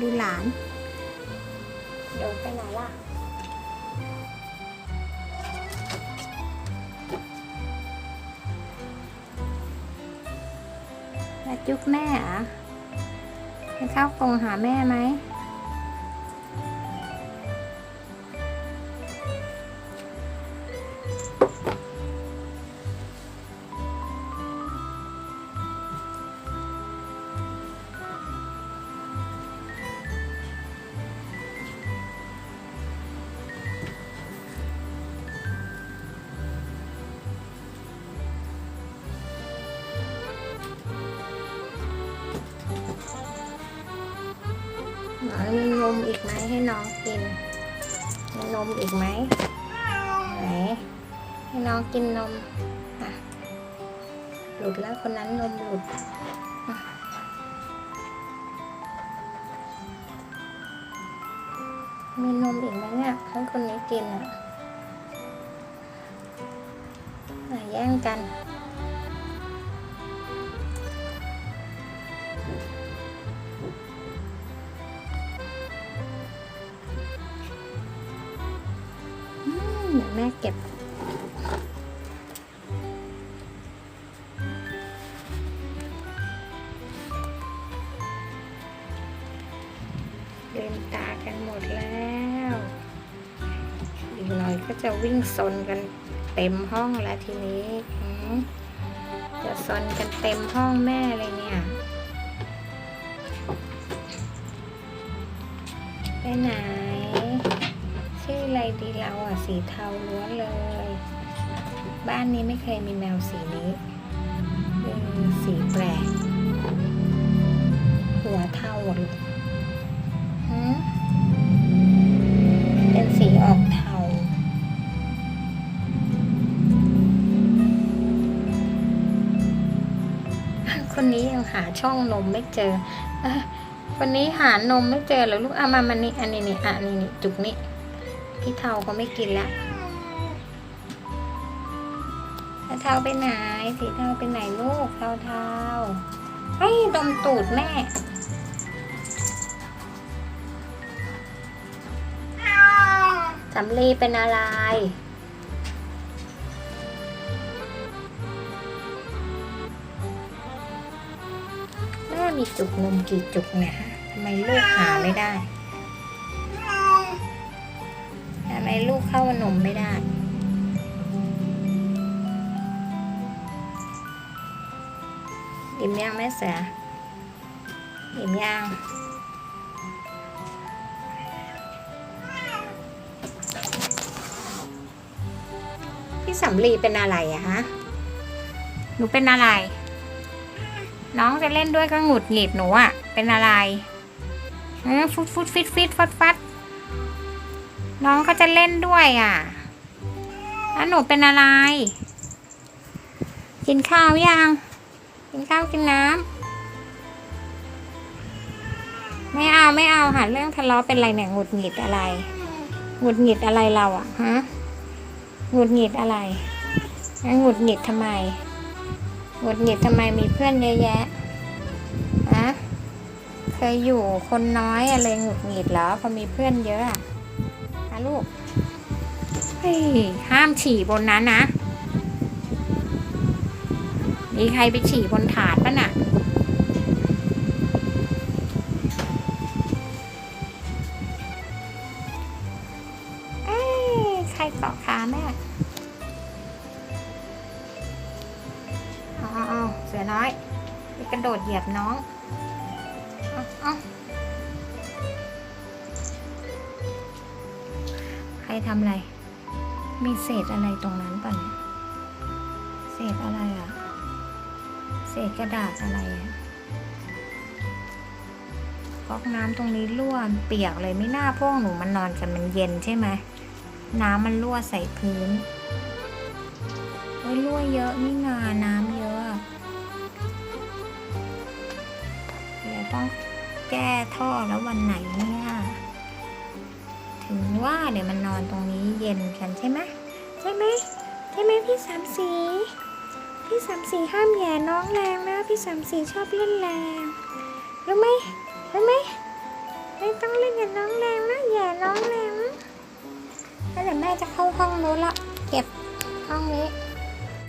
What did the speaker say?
ดูหลาน เดินไปไหนล่ะ มาจุ๊บแม่เหรอให้เข้ากรงหาแม่ไหม มอมีนมอีกไหมให้น้องกิน มีนมอีกไหมไหนให้น้องกินนมอะหลุดแล้วคนนั้นนมหลุดมีนมอีกไหมเนี่ยให้คนนี้กินอะอะแย่งกัน เดี๋ยวแม่เก็บ เดินตากันหมดแล้ว อีกหน่อยก็จะวิ่งซนกันเต็มห้องแล้วทีนี้ จะซนกันเต็มห้องแม่เลยเนี่ย ไปไหน อะไรดีเราอะสีเทาล้วนเลย บ้านนี้ไม่เคยมีแมวสีนี้เออสีแปลกหัวเทาหมดเลยเป็นสีออกเทาคนนี้ยังหาช่องนมไม่เจอเอ้ยคนนี้หานมไม่เจอเหรอลูกเอามามันนี่อันนี้นี่อะนี่นี่จุกนี่ พี่เทาเขาไม่กินละแล้วเทาไปไหน สีเทาไปไหนลูกเทาเทาไอ้ดมตูดแม่สำลีเป็นอะไร แม่มีจุกนมกี่จุกเนี่ยฮะทำไมลูกหาไม่ได้ ไมลูกเข้านมไม่ได้ อิ่มยังแม่เสืออิ่มยังพี่สำลีเป็นอะไรอะฮะ หนูเป็นอะไร น้องจะเล่นด้วยก็หงุดหงิดหนูอะเป็นอะไรฟุดฟุดฟิตฟิตฟัดฟัด น้องเขาจะเล่นด้วยอะ แล้วหนูเป็นอะไร กินข้าวยัง กินข้าวกินน้ำ ไม่เอาไม่เอาหาเรื่องทะเลาะเป็นอะไรเนี่ยหงุดหงิดอะไร หงุดหงิดอะไรเราอะฮะ หงุดหงิดอะไรหงุดหงิดทำไม หงุดหงิดทำไมมีเพื่อนเยอะแยะฮะเคยอยู่คนน้อยอะไรหงุดหงิดเหรอพอมีเพื่อนเยอะ ลูกเฮ้ห้ามฉี่บนนั้นนะ มีใครไปฉี่บนถาดปะน่ะ เอ้ใครเกาะขาแม่เอาเอเอาเสือน้อยไปกระโดดเหยียบน้อง เอา รทำอะไร มีเศษอะไรตรงนั้นป่ะเนี่ยเศษอะไรอะ เศษกระดาษอะไรอะก๊อกน้ำตรงนี้รั่วเปียกเลยไม่น่าพวกหนูมันนอนกันมันเย็นใช่ไหมน้ำมันรั่วใส่พื้นเฮ้ยรั่วเยอะนี่นาน้ำเยอะเดี๋ยวต้องแก้ท่อแล้ววันไหนนี่ ถึงว่าเดี๋ยวมันนอนตรงนี้เย็นกันใช่ไหมใช่ไหมใช่ไหมพี่สามสีพี่สามสีห้ามแย่น้องแรงนะพี่สามสีชอบเล่นแรงรู้ไหมรู้ไหมไม่ต้องเล่นกับน้องแรงนะแย่น้องแรงนะแล้วเดี๋ยวแม่จะเข้าห้องนู้นละเก็บห้องนี้